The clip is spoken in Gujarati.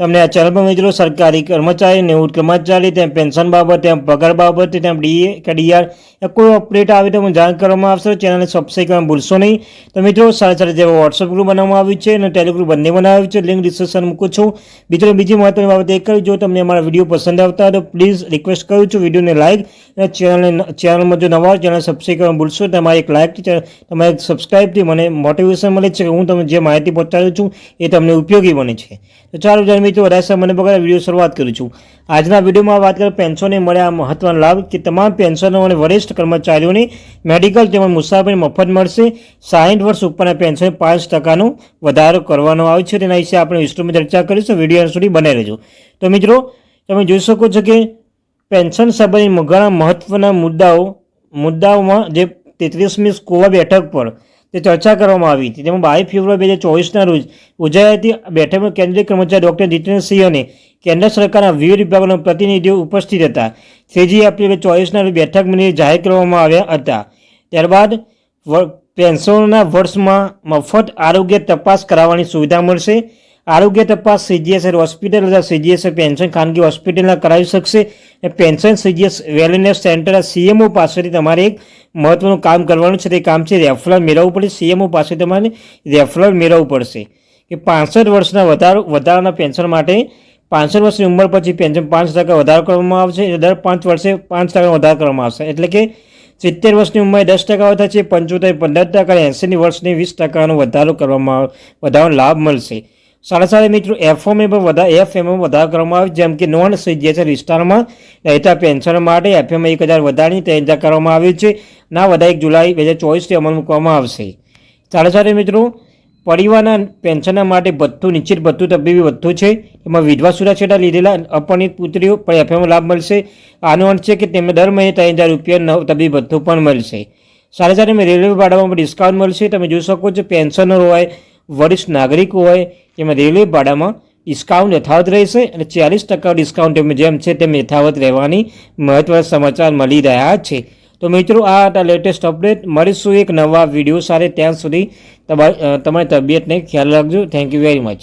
તમને આ ચેનલ પર મિત્રો સરકારી કર્મચારી, નિવૃત્ત કર્મચારી, તેમ પેન્શન બાબત, તેમ પગાર બાબત, તેમ ડીએ કે ડીઆર કોઈ અપડેટ આવે તો જાણ કરવામાં આવશે. ચેનલને સબસ્ક્રાઈબ કરવા ભૂલશો નહીં. તો મિત્રો સાથે સાથે જેવા વોટ્સઅપ ગ્રુપ બનાવવામાં આવ્યું છે અને ટેલિગ્રુપ બંને બનાવ્યું છે. લિંક ડિસ્ક્રિપ્શન મૂકું છું. મિત્રો, બીજી મહત્વની બાબત એ કરી, જો તમને અમારા વીડિયો પસંદ આવતા તો પ્લીઝ રિક્વેસ્ટ કરું છું વિડીયોને લાઈક અને ચેનલને ચેનલમાં જો નવા ચેનલ સબસ્ક્રાઈબ કરવા ભૂલશો તમારે એક લાઈકથી તમારે એક સબસ્ક્રાઈબથી મને મોટિવેશન મળે છે. હું તમને જે માહિતી પહોંચાડું છું એ તમને ઉપયોગી બને છે. તો ચાલો જ્યારે મિત્રો વધારે મને બગાડે વીડિયો શરૂઆત કરું છું. આજના વિડીયોમાં વાત કરીએ પેન્શનને મળ્યા મહત્વના લાભ કે તમામ પેન્શનો અને વરિષ્ઠ કર્મચારીઓને મેડિકલ તેમજ મુસાફરી મફત મળશે. સાહીઠ વર્ષ ઉપરના પેન્શન પાંચ ટકાનો વધારો કરવાનો આવે છે. તેના વિશે આપણે વિસ્તૃતમાં ચર્ચા કરીશું. વીડિયો સુધી બને રહેજો. તો મિત્રો, તમે જોઈ શકો છો કે પેન્શન સંબંધિત ઘણા મહત્વના મુદ્દાઓ, મુદ્દાઓમાં જે તેત્રીસમી સ્કોવા બેઠક પર તે ચર્ચા કરવામાં આવી હતી. તેમાં બાવીસ ફેબ્રુઆરી બે હજાર ચોવીસના રોજ યોજાઈ બેઠકમાં કેન્દ્રીય કર્મચારી ડૉક્ટર જીતેન્દ્રસિંહ અને કેન્દ્ર સરકારના વિવિધ વિભાગોના પ્રતિનિધિઓ ઉપસ્થિત હતા. ત્રીજી એપ્રિલ બે ચોવીસના રોજ બેઠક મને જાહેર કરવામાં આવ્યા હતા. ત્યારબાદ પેન્શનના વર્ષમાં મફત આરોગ્ય તપાસ કરાવવાની સુવિધા મળશે. આરોગ્ય તપાસ સીજીએસઆર હોસ્પિટલ તથા સીજીએસઆર પેન્શન ખાનગી હોસ્પિટલના કરાવી શકશે. અને pension CGS wellness centre CMO પાસેથી તમારે એક મહત્વનું કામ કરવાનું છે. તે કામ છે રેફરલ મેળવવું પડશે. સીએમઓ પાસે તમારે રેફરલ મેળવવું પડશે. કે પાંસઠ વર્ષના વધારો, વધારાના પેન્શન માટે પાંસઠ વર્ષની ઉંમર પછી પેન્શન પાંચ ટકા વધારો કરવામાં આવશે. દર પાંચ વર્ષે પાંચ ટકા વધારો કરવામાં આવશે. એટલે કે સિત્તેર વર્ષની ઉંમરે દસ ટકા વધારે છે પંચોતેર, પંદર ટકા અને વર્ષની વીસ ટકાનો વધારો કરવામાં વધારાનો લાભ મળશે. સાથે સાથે મિત્રો એફઓમાં પણ વધારે એફએમમાં વધારો કરવામાં આવે, જેમ કે નોન સીજીએસઆર વિસ્તારમાં રહેતા પેન્શન માટે એફએમ એક હજાર વધારાની હજાર કરવામાં આવ્યું છે. ના વધારે, એક જુલાઈ બે હજાર ચોવીસથી અમલ મૂકવામાં આવશે. સાડા સાથે મિત્રો, પરિવારના પેન્શનના માટે ભથ્થું, નિશ્ચિત ભથ્થું તબીબી ભથ્થું છે. એમાં વિધવા સુરક્ષા લીધેલા અપરિણિત પુત્રીઓ પણ એફએમ લાભ મળશે. આનો અર્થ છે કે તેમને દર મહિને ત્રણ હજાર રૂપિયા નવ તબીબી ભથ્થું પણ મળશે. સાડા સાત રેલવે ભાડામાં ડિસ્કાઉન્ટ મળશે. તમે જોઈ શકો છો પેન્શનર હોય વરિષ્ઠ નાગરિકો હોય તેમાં રેલવે ભાડામાં ડિસ્કાઉન્ટ યથાવત રહેશે અને ચાલીસ ટકા ડિસ્કાઉન્ટ એમ જેમ છે તેમ યથાવત રહેવાની મહત્વના સમાચાર મળી રહ્યા છે. તો મિત્રો, આ હતા લેટેસ્ટ અપડેટ મળીશું એક નવા વીડિયો સાથે. ત્યાં સુધી તમારી તબિયતને ખ્યાલ રાખજો. Thank you very much